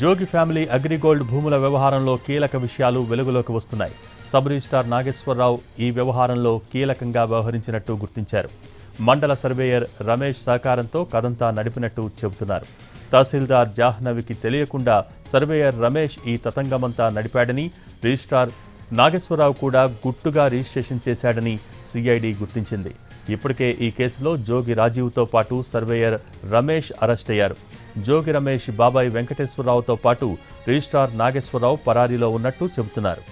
జోగి family AgriGold భూముల వ్యవహారంలో కీలక విషయాలు వెలుగులోకి వస్తున్నాయి. సబ్ రిజిస్టార్ నాగేశ్వరరావు ఈ వ్యవహారంలో కీలకంగా వ్యవహరించినట్టు గుర్తించారు. మండల సర్వేయర్ రమేష్ సహకారంతో కదంతా నడిపినట్టు చెబుతున్నారు. తహసీల్దార్ జాహ్నవికి తెలియకుండా సర్వేయర్ రమేష్ ఈ తతంగమంతా నడిపాడని రిజిస్ట్రార్ నాగేశ్వరరావు కూడా గుట్టుగా రిజిస్ట్రేషన్ చేశాడని సిఐడి గుర్తించింది. ఇప్పటికే ఈ కేసులో జోగి రాజీవ్తో పాటు సర్వేయర్ రమేష్ అరెస్ట్ అయ్యారు. జోగి రమేష్ బాబాయ్ వెంకటేశ్వరరావుతో పాటు రిజిస్ట్రార్ నాగేశ్వరరావు పరారీలో ఉన్నట్టు చెబుతున్నారు.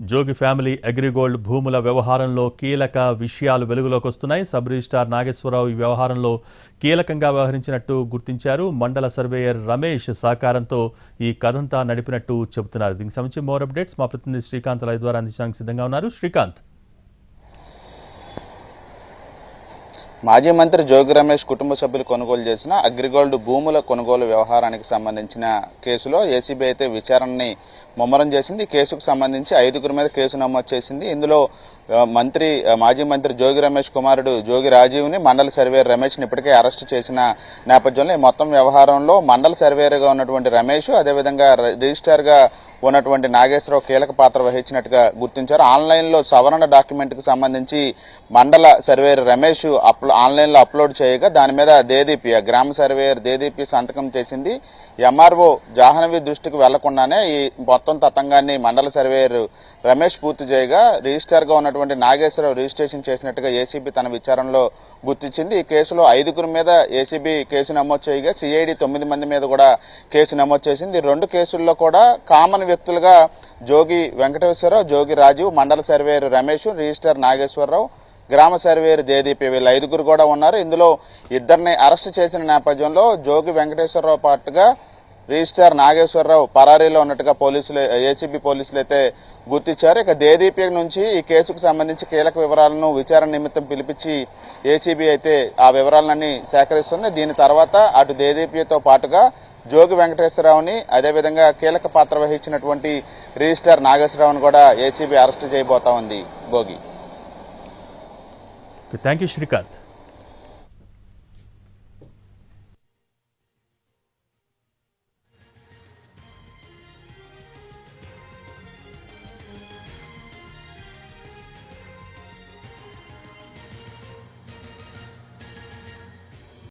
జోగి ఫ్యామిలీ అగ్రిగోల్డ్ భూముల వ్యవహారంలో కీలక విషయాలు వెలుగులోకి వస్తున్నాయి. సబ్ రిజిస్టార్ నాగేశ్వరరావు ఈ వ్యవహారంలో కీలకంగా వ్యవహరించినట్టు గుర్తించారు. మండల సర్వేయర్ రమేష్ సహకారంతో ఈ కథంతా నడిపినట్టు చెబుతున్నారు. దీనికి సంబంధించి మోర్ అప్డేట్స్ మా ప్రతినిధి శ్రీకాంత్ లైవ్ ద్వారా అందించడానికి సిద్ధంగా ఉన్నారు. శ్రీకాంత్. మాజీ మంత్రి జోగి రమేష్ కుటుంబ సభ్యులు కొనుగోలు చేసిన అగ్రిగోల్డ్ భూముల కొనుగోలు వ్యవహారానికి సంబంధించిన కేసులో ఏసీబీ అయితే విచారణని ముమ్మరం చేసింది. కేసుకు సంబంధించి ఐదుగురి మీద కేసు నమోదు చేసింది. ఇందులో మంత్రి మాజీ మంత్రి జోగి రమేష్ కుమారుడు జోగి రాజీవ్ని మండల సర్వేయర్ రమేష్ని ఇప్పటికే అరెస్ట్ చేసిన నేపథ్యంలో ఈ మొత్తం వ్యవహారంలో మండల సర్వేయర్గా ఉన్నటువంటి రమేష్ అదేవిధంగా రిజిస్టార్గా ఉన్నటువంటి నాగేశ్వరరావు కీలక పాత్ర వహించినట్టుగా గుర్తించారు. ఆన్లైన్లో సవరణ డాక్యుమెంట్కి సంబంధించి మండల సర్వేయర్ రమేష్ అప్లో ఆన్లైన్లో అప్లోడ్ చేయగా దాని మీద దేదీపి గ్రామ సర్వేయర్ దేదీపి సంతకం చేసింది. ఎంఆర్ఓ జాహ్నవి దృష్టికి వెళ్ళకుండానే ఈ మొత్తం తతంగాన్ని మండల సర్వేయర్ రమేష్ పూర్తి చేయగా రిజిస్టర్గా ఉన్నటువంటి నాగేశ్వరరావు రిజిస్ట్రేషన్ చేసినట్టుగా ఏసీబీ తన విచారణలో గుర్తించింది. ఈ కేసులో ఐదుగురి మీద ఏసీబీ కేసు నమోదు చేయగా సిఐడి తొమ్మిది మంది మీద కూడా కేసు నమోదు చేసింది. రెండు కేసుల్లో కూడా కామన్ వ్యక్తులుగా జోగి వెంకటేశ్వరరావు జోగి రాజీవ్ మండల సర్వేరు రమేష్ రిజిస్టర్ నాగేశ్వరరావు గ్రామ సర్వేరు దేదీపి వీళ్ళ ఐదుగురు కూడా ఉన్నారు. ఇందులో ఇద్దరిని అరెస్ట్ చేసిన నేపథ్యంలో జోగి వెంకటేశ్వరరావు పాటుగా రిజిస్టార్ నాగేశ్వరరావు పరారీలో ఉన్నట్టుగా పోలీసులు ఏసీబీ పోలీసులు అయితే గుర్తించారు. ఇక దేదీపీ నుంచి ఈ కేసుకు సంబంధించి కీలక వివరాలను విచారణ నిమిత్తం పిలిపించి ఏసీబీ అయితే ఆ వివరాలన్నీ సేకరిస్తుంది. దీని తర్వాత అటు దేదీపీతో పాటుగా జోగి వెంకటేశ్వరరావుని అదేవిధంగా కీలక పాత్ర వహించినటువంటి రిజిస్టార్ నాగేశ్వరరావుని కూడా ఏసీబీ అరెస్ట్ చేయబోతా ఉంది. భోగి. Thank you Srikanth